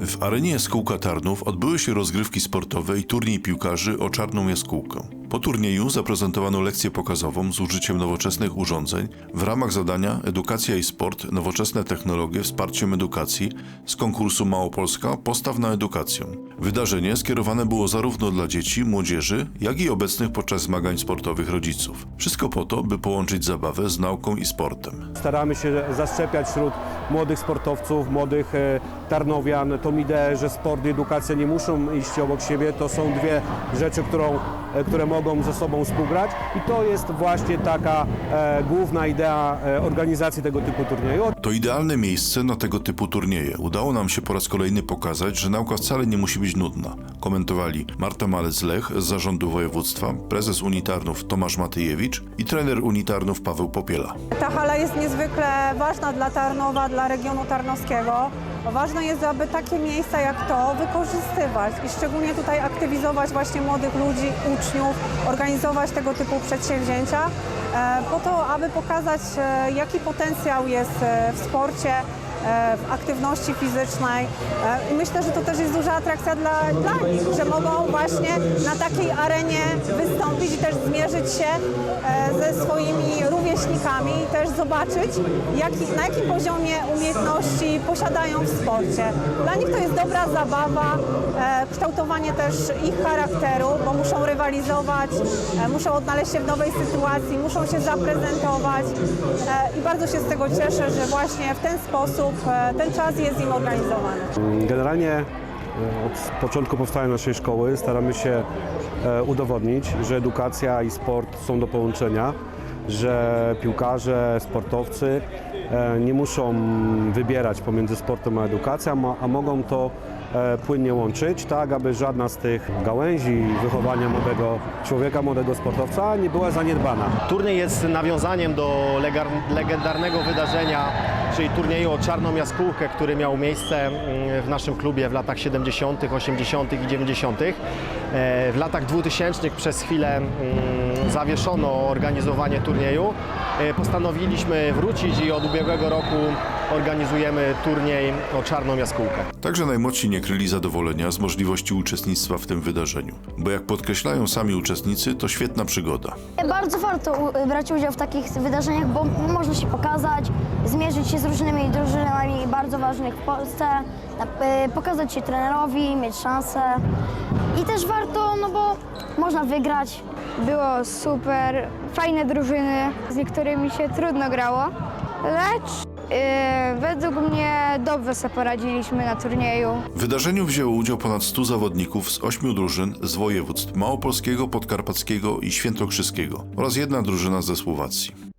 W arenie Jaskółka Tarnów odbyły się rozgrywki sportowe i turniej piłkarzy o czarną jaskółkę. Po turnieju zaprezentowano lekcję pokazową z użyciem nowoczesnych urządzeń w ramach zadania Edukacja i Sport, nowoczesne technologie wsparciem edukacji z konkursu Małopolska Postaw na edukację. Wydarzenie skierowane było zarówno dla dzieci, młodzieży, jak i obecnych podczas zmagań sportowych rodziców. Wszystko po to, by połączyć zabawę z nauką i sportem. Staramy się zaszczepiać wśród młodych sportowców, młodych e, tarnowian tą ideę, że sport i edukacja nie muszą iść obok siebie. To są dwie rzeczy, którą, e, które mogą ze sobą współgrać i to jest właśnie taka e, główna idea organizacji tego typu turnieju. To idealne miejsce na tego typu turnieje. Udało nam się po raz kolejny pokazać, że nauka wcale nie musi być nudna. Komentowali Marta Malec-Lech z zarządu województwa, prezes Unitarnów Tomasz Matyjewicz i trener Unitarnów Paweł Popiela. Ta hala jest niezwykle ważna dla Tarnowa, dla regionu tarnowskiego. Ważne jest, aby takie miejsca jak to wykorzystywać i szczególnie tutaj aktywizować właśnie młodych ludzi, uczniów, organizować tego typu przedsięwzięcia e, po to, aby pokazać, e, jaki potencjał jest e, w sporcie, w aktywności fizycznej. E, I myślę, że to też jest duża atrakcja dla, dla nich, że mogą właśnie na takiej arenie wystąpić i też zmierzyć się e, ze swoimi rówieśnikami i też zobaczyć, jaki, na jakim poziomie umiejętności posiadają w sporcie. Dla nich to jest dobra zabawa, e, kształtowanie też ich charakteru, bo muszą rywalizować, e, muszą odnaleźć się w nowej sytuacji, muszą się zaprezentować e, i bardzo się z tego cieszę, że właśnie w ten sposób e, ten czas jest im organizowany. Generalnie e, od początku powstania naszej szkoły staramy się e, udowodnić, że edukacja i sport są do połączenia, że piłkarze, sportowcy nie muszą wybierać pomiędzy sportem a edukacją, a- mogą to płynnie łączyć, tak aby żadna z tych gałęzi wychowania młodego człowieka, młodego sportowca nie była zaniedbana. Turniej jest nawiązaniem do legendarnego wydarzenia, czyli turnieju o czarną jaskółkę, który miał miejsce mm, w naszym klubie w latach 70., 80. i 90. E, W latach 2000 przez chwilę mm, zawieszono organizowanie turnieju. E, Postanowiliśmy wrócić i od ubiegłego roku organizujemy turniej o czarną jaskółkę. Także najmłodsi nie kryli zadowolenia z możliwości uczestnictwa w tym wydarzeniu, bo jak podkreślają sami uczestnicy, to świetna przygoda. Bardzo warto u- brać udział w takich wydarzeniach, bo można się pokazać, zmierzyć się z różnymi drużynami bardzo ważnych w Polsce, na- y, pokazać się trenerowi, mieć szansę. I też warto, no bo można wygrać. Było super, fajne drużyny, z niektórymi się trudno grało, lecz yy, według mnie dobrze sobie poradziliśmy na turnieju. W wydarzeniu wzięło udział ponad 100 zawodników z ośmiu drużyn z województw małopolskiego, podkarpackiego i świętokrzyskiego oraz jedna drużyna ze Słowacji.